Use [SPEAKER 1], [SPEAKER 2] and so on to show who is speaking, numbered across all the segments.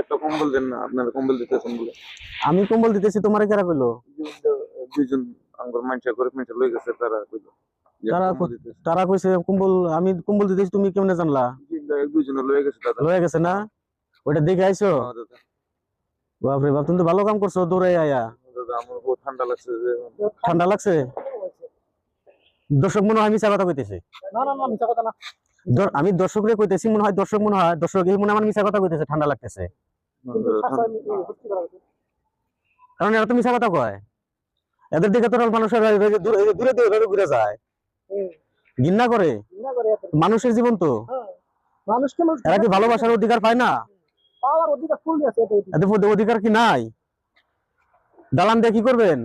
[SPEAKER 1] একটা কম্বল দেন না আপনারা কম্বল দিতেছেন বলে।
[SPEAKER 2] আমি কম্বল দিতেছি তোমার কেরা কইলো?
[SPEAKER 1] দুইজন আমার মানুষের করে মানুষের লই গেছে তারা কইলো
[SPEAKER 2] তারা তারা কইছে কম্বল আমি কম্বল দিতেছি তুমি কেমনে জানলা?
[SPEAKER 1] দুইজনে লয়ে গেছে দাদা।
[SPEAKER 2] লয়ে গেছে না? ওটা দেখে আইছো?
[SPEAKER 1] হ্যাঁ, দাদা।
[SPEAKER 2] বাপরে বাপ তুমি তো ভালো কাম করছ দৌড়ে আয়া।
[SPEAKER 1] দাদা আমার বহুত ঠান্ডা লাগছে যে।
[SPEAKER 2] ঠান্ডা লাগছে? দর্শক মনে হয় আমি মিছা কথা কইতেছি।
[SPEAKER 3] না না না মিছা কথা না।
[SPEAKER 2] দর- আমি দর্শকরে কইতেছি মনে হয় দর্শক মনে হয় দর্শক এই মনে হয় আমার মিছা কথা কইতেছে ঠান্ডা লাগতেছে।
[SPEAKER 3] হচ্ছে।
[SPEAKER 2] কারণ এরা তো মিছা কথা কয়। এদের দিকে তো মানুষের দূরে দূরে এভাবে ঘুরে যায়। ঘৃণা করে। মানুষের জীবন তো।
[SPEAKER 3] হ্যাঁ,
[SPEAKER 2] এরা কি ভালোবাসার অধিকার পায় না?
[SPEAKER 3] অধিকার
[SPEAKER 2] কি নাই? দালান দিয়ে কি করবেন?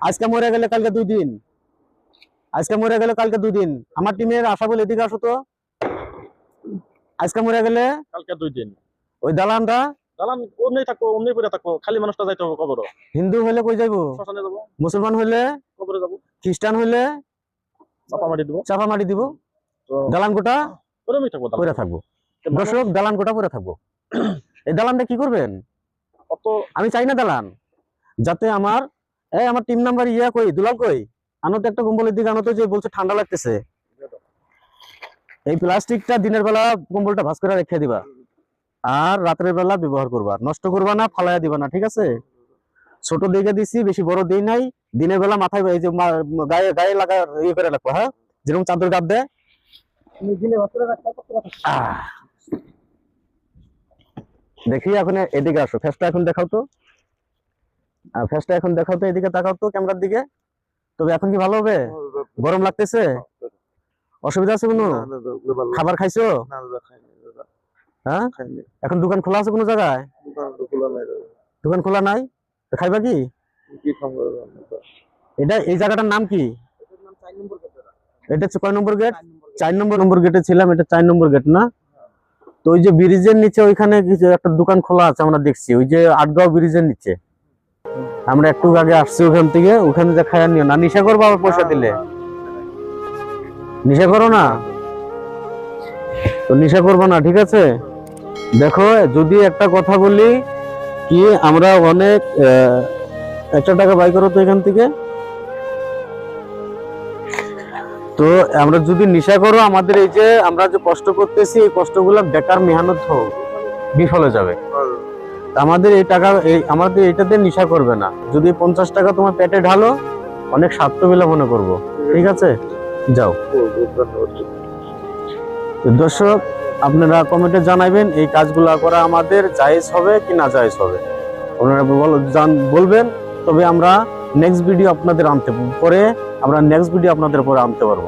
[SPEAKER 2] আজকে মরে গেলে কালকে দুই দিন। আজকে মরে গেলে কালকে দুই দিন। আমার টিমের আশা বলে এদিকে আসো তো। আজকে মরে গেলে
[SPEAKER 4] কালকে দুই দিন।
[SPEAKER 2] ওই দালানটা
[SPEAKER 4] দালান অমনি থাকব অমনি পড়ে থাকব খালি মানুষটা যাইতে হবে কবর
[SPEAKER 2] হিন্দু হইলে কই যাইবো?
[SPEAKER 4] শ্মশানে যাব।
[SPEAKER 2] মুসলমান হইলে?
[SPEAKER 4] কবরে যাব।
[SPEAKER 2] খ্রিস্টান হইলে?
[SPEAKER 4] চাপা মারি দিব।
[SPEAKER 2] চাপা মারি দিব। দালান গোটা
[SPEAKER 4] ওরমই থাকব দালান।
[SPEAKER 2] পরে থাকব। দর্শক দালান গোটা পরে থাকব। এই দালানটা কি করবেন?
[SPEAKER 4] অত
[SPEAKER 2] আমি চাই না দালান। যাতে আমার এই আমার টিম নাম্বার ইয়া কই দুলাল কই? আনো তো একটা কম্বলের দিকে আনো তো যে বলছে ঠান্ডা লাগতেছে। এই প্লাস্টিকটা দিনের বেলা কম্বলটা ভাস করে রেখে দিবা। আর রাতের বেলা ব্যবহার করবা। নষ্ট করবা না ফালাইয়া দিবা না ঠিক আছে? ছোট দিকে দিছি বেশি বড় দিই নাই। দিনের বেলা মাথায় এই যে গায়ে গায়ে লাগা ইয়ে করে রাখব হ্যাঁ? যেরকম চাদর গাদ দেয়। দেখি এখন এদিকে আসো। ফেসটা এখন দেখাও তো। ফেসটা এখন দেখাও তো এদিকে তাকাও তো ক্যামেরার দিকে। তবে এখন কি ভালো হবে? গরম লাগতেছে? অসুবিধা আছে কোনো? খাবার খাইছো? হ্যাঁ? এখন দোকান খোলা আছে কোনো জায়গায়?
[SPEAKER 1] দোকান খোলা নাই, দাদা।
[SPEAKER 2] দোকান খোলা নাই? তো খাইবা কি? এটা এই জায়গাটার নাম কি? এটা হচ্ছে কয় নম্বর গেট। চার নম্বর নম্বর গেটে ছিলাম এটা চার নম্বর গেট না? তো ওই যে ব্রিজের নিচে ওইখানে কিছু একটা দোকান খোলা আছে আমরা দেখছি। ওই যে আটগাঁও ব্রিজের নিচে। আমরা একটু আগে আসছি ওখান থেকে ওখানে যে খায়া নিও না। নিশা করব আবার পয়সা দিলে? নিশা করো না? তো নিশা করব না ঠিক আছে? দেখো, যদি একটা কথা বলি কি আমরা অনেক একটা টাকা বাই করো তো এখান থেকে? তো আমরা যদি নেশা করো, আমাদের এই যে আমরা যে কষ্ট করতেছি, এই কষ্টগুলো বেকার মেহনত হোক, বিফলে যাবে। আমাদের এই টাকা, এই, আমাদের এটাতে নেশা করবে না। যদি পঞ্চাশ টাকা তোমার পেটে ঢালো, অনেক স্বার্থবেলা মনে করব। ঠিক আছে? যাও। দর্শক, আপনারা কমেন্টে জানাবেন এই কাজগুলো করা আমাদের জায়েজ হবে কি না জায়েজ হবে। আপনারা বলবেন, তবে আমরা নেক্সট ভিডিও আপনাদের আনতে, পরে আমরা নেক্সট ভিডিও আপনাদের পরে আনতে পারব।